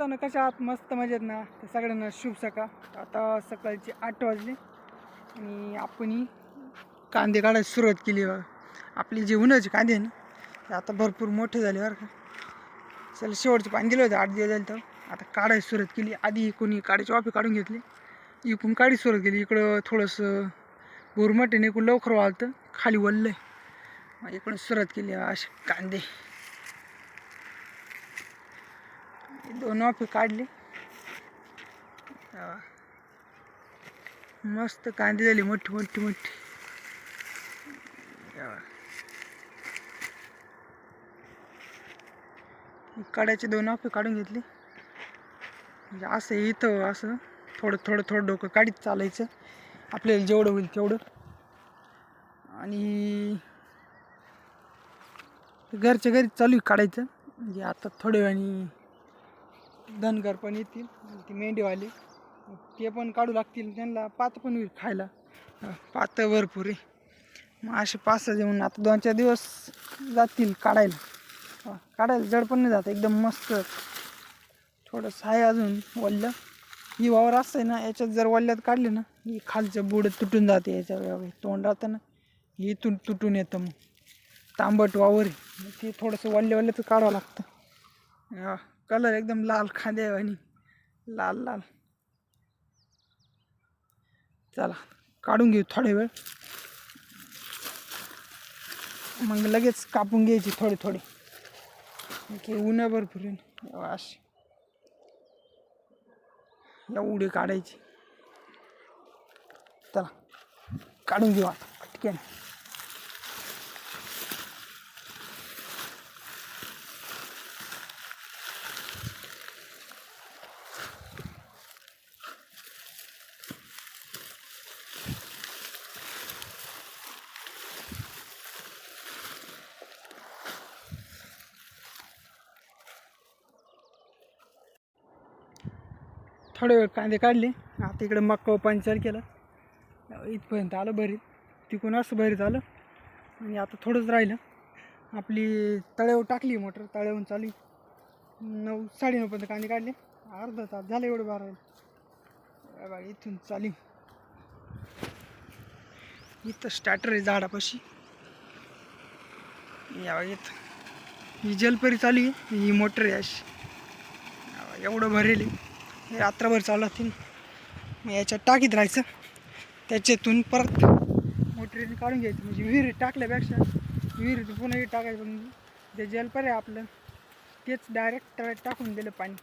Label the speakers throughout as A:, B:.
A: मित्रांनो कशा आहात? मस्त मजेत ना? तर सगळ्यांना शुभ सकाळ. आता सकाळचे आठ वाजले आणि आपण कांदे काढायला सुरुवात केली बघा. आपली जे उन्हाचे कांदे आहे ना ते आता भरपूर मोठे झाले बरं का. चला शेवटचं पाणी दिलं होतं आठ दिवस झाले तर. आता काढायला सुरुवात केली. आधी कोणी काढायची वाफे काढून घेतली. इकडून काढी सुरुवात केली. इकडं थोडंसं बुरमट आहे इकडून लवकर वाळतं. खाली वल्लं आहे इकडून सुरुवात केली. असे कांदे. दोन ऑफी काढले. मस्त कांदे झाली मोठी मोठी मोठी. काढायचे दोन ऑफी काढून घेतले. म्हणजे असं इथं असं थोडं थोडं थोडं डोकं काढीत चालायचं. आपल्याला जेवढं होईल तेवढं. आणि घरच्या घरी चालू आहे काढायचं म्हणजे आता थोड्या वेळाने धनगर पण येतील ती मेंढीवाले ते पण काढू लागतील त्यांना पात पण होईल खायला. पात भरपूर आहे. मग असे पाच सहा जेवण आता दोन चार दिवस जातील काढायला. काढायला जड पण नाही जात एकदम मस्त. थोडंसं आहे अजून वल्लं. ही वावर असतं आहे ना याच्यात जर वल्ल्यात काढले ना ही खालचं बुड तुटून जाते याच्या तोंड राहतं ना ही तुट तुटून येतं मग. तांबट वावर आहे. ते थोडंसं वल्ल्या वल्ल्याचं काढावं लागतं. हा. कलर एकदम लाल खांदे आणि लाल लाल. चला काढून घेऊ थोडे वेळ. मग लगेच कापून घ्यायची थोडे थोडे. की ऊन भरपूर आहे. ना. अशी. काढायची. चला काढून घेऊ आता ना थोडे वेळ कांदे काढले. आता इकडे मक्का पंचर केलं. इथपर्यंत आलं भरीत. तिकून असं भरीत आलं. आणि आता थोडंच राहिलं. आपली तळ्यावर टाकली मोटर. तळ्यावरून चालू. नऊ नऊ साडेनऊपर्यंत कांदे काढले. अर्धा तास झालं एवढं बारा इथून चालू. इथं स्टार्टर आहे झाडापाशी. या इथं. ही जलपरी चालू आहे. ही मोटर आहे अशी. एवढं भरेल. आहे. हे रात्रभर चालू असतील मग याच्यात टाकीत राहायचं. त्याच्यातून परत मोटरीने काढून घ्यायचं. म्हणजे विहिरीत टाकल्यापेक्षा विहिरीत पुन्हा टाकायचं पण जे जलपर आहे आपलं तेच डायरेक्ट टाकून दिलं पाणी.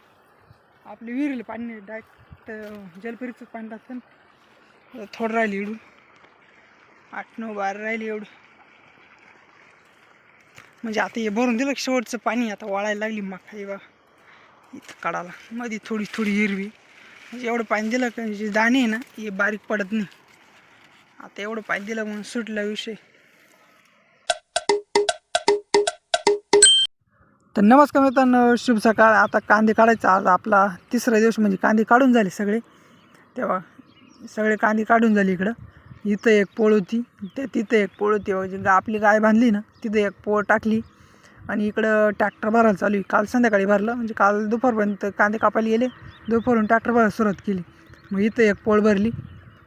A: आपली विहिरीला पाणी डायरेक्ट जलपरीचं पाणी टाकतं थोडं राहिलं एवढं. आठ नऊ बारा राहिली एवढं. म्हणजे आता हे भरून दिलं शेवटचं पाणी आता वाळायला लागली माखाई बा इथं काढायला. मध्ये थोडी थोडी हिरवी. म्हणजे एवढं पाणी दिलं का जे दाणे आहे ना हे बारीक पडत नाही. आता एवढं पाणी दिलं म्हणून सुटला विषय. तर नमस्कार मित्रांनो शुभ सकाळ. आता कांदे काढायचा आज आपला तिसरा दिवस म्हणजे कांदे काढून झाले सगळे. तेव्हा सगळे कांदे काढून झाले इकडं. इथं एक पोळ होती. ते तिथं एक पोळ होती. म्हणजे गा आपली गाय बांधली ना तिथं एक पोळ टाकली. आणि इकडं ट्रॅक्टर भरायला चालू आहे. काल संध्याकाळी भरलं. म्हणजे काल दुपारपर्यंत कांदे कापायला गेले. दुपारून ट्रॅक्टर भरायला सुरुवात केली. मग इथं एक पोळ भरली.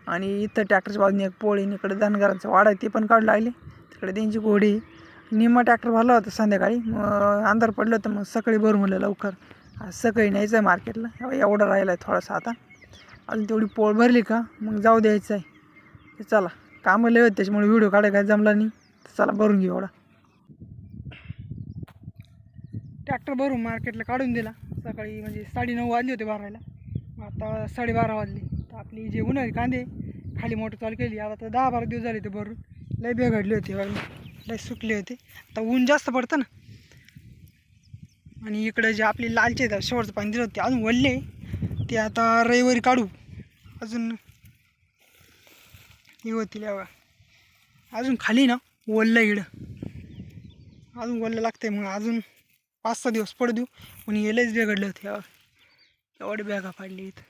A: आणि इथं ट्रॅक्टरच्या बाजूने एक पोळ आणि इकडं धनगरांचं वाडा आहे ते पण काढू लागले. तिकडे त्यांची घोडी निम्मा ट्रॅक्टर भरला होता संध्याकाळी. मग अंधार पडलं तर मग सकाळी भरून म्हणलं लवकर. आज सकाळी न्यायचं आहे मार्केटला. एवढं- राहिला राहिलं आहे थोडासा आता. अजून तेवढी पोळ भरली का? मग जाऊ द्यायचं आहे. चला. कामं लय होते त्याच्यामुळे व्हिडिओ काढायला काय जमला नाही. तर चला भरून घेऊ एवढा. ट्रॅक्टर भरून मार्केटला काढून दिला. सकाळी म्हणजे साडेनऊ वाजले होते भरायला. मग आता साडेबारा वाजले. तर आपली जे उन्हाळी कांदे खाली मोटर चालू केली. आता तर दहा बारा दिवस झाले ते भरून. लय बिघडले होते लय सुकले होते. आता ऊन जास्त पडतं ना. आणि इकडं जे आपली लालचे आहेत, शेवटचं पाणी दिलं होतं ते अजून वळले. ते आता रविवारी काढू. अजून हे होतील अजून खाली ना वल्लं इकडं. अजून वल्लं लागतंय मग. अजून पाच सहा दिवस पडू देऊ. पण हे बिघडलं बिघडले होते या एवढे बॅगा पाडली इथं.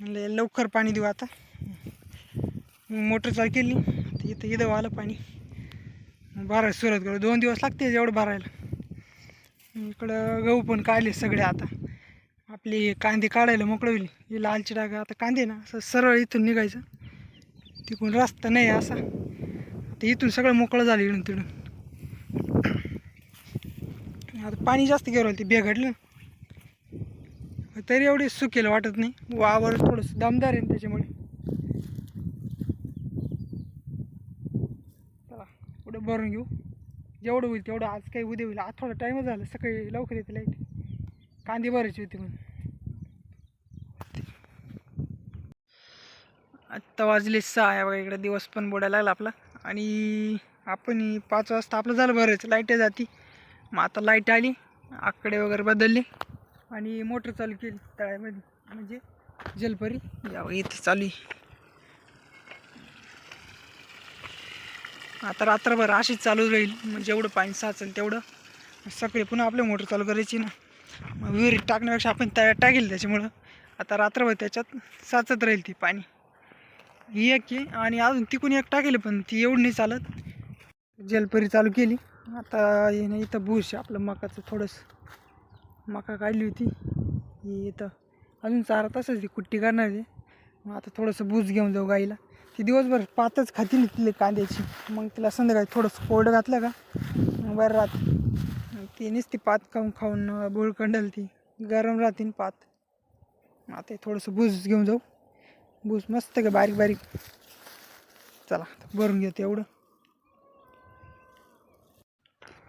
A: म्हणलं लवकर पाणी देऊ आता. मोटर चालू केली. आता इथं इथं आलं पाणी. मग भरायला सुरुवात करू. दोन दिवस लागते एवढं भरायला. इकडं गहू पण काढले सगळे आता. आपले कांदे काढायला मोकळं होईल. लालची डागा आता कांदे ना असं सरळ इथून निघायचं. तिकडून रस्ता नाही आहे असा. आता इथून सगळं मोकळं झालं इकडून तिकडून. आता पाणी जास्त घेऊन ते बेघडलं तरी एवढी सुकेल वाटत नाही. वावर थोडंसं दमदार आहे त्याच्यामुळे. चला पुढे भरून घेऊ. जेवढं होईल तेवढं आज काही उद्या होईल. आज थोडा टाईमच झाला सकाळी लवकर येते लाइट कांदे भरायची होती म्हणून. आत्ता वाजले सहा आहे बघा इकडे दिवस पण बुडायला लागला आपला. आणि आपण पाच वाजता आपलं झालं भरायचं. लाइट जाती. मग आता लाइट आली आकडे वगैरे बदलले आणि मोटर चालू केली तळ्यामध्ये म्हणजे जलपरी. यावं इथं चालू आहे. आता रात्रभर अशीच चालू राहील मग जेवढं पाणी साचेल तेवढं. सकाळी पुन्हा आपले मोटर चालू करायची ना. मग विहिरीत टाकण्यापेक्षा आपण तळ्यात टाकेल त्याच्यामुळं. आता रात्रभर त्याच्यात साचत राहील ती पाणी. ही एक आहे आणि अजून तिकून एक टाकेल पण ती एवढी नाही चालत. जलपरी चालू केली. आता हे नाही इथं बुरश आपलं मकाचं थोडंसं. मका काढली होती. ही इथं. अजून चारा तसंच ती कुट्टी करणार आहे. मग आता थोडंसं बूज घेऊन जाऊ गाईला. ती दिवसभर पातच खातील तिले कांद्याची. मग तिला संध्याकाळी थोडंसं कोरडं घातलं का मग बरं राहते. ती नुसती पात खाऊन खाऊन बुळकंडल ती. गरम राहते ना पात. मग आता थोडंसं बूज घेऊन जाऊ. भूस मस्त का बारीक बारीक. चला भरून घेतो एवढं.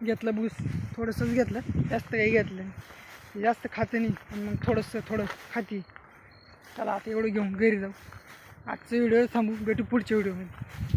A: घेतलं बूस थोडंसंच घेतलं. जास्त काही घेतलं नाही. जास्त खातं नाही आणि मग थोडंसं थोडं खाती. चला आता एवढं घेऊन घरी जाऊ. आजचा व्हिडिओ थांबू भेटू पुढच्या व्हिडिओमध्ये.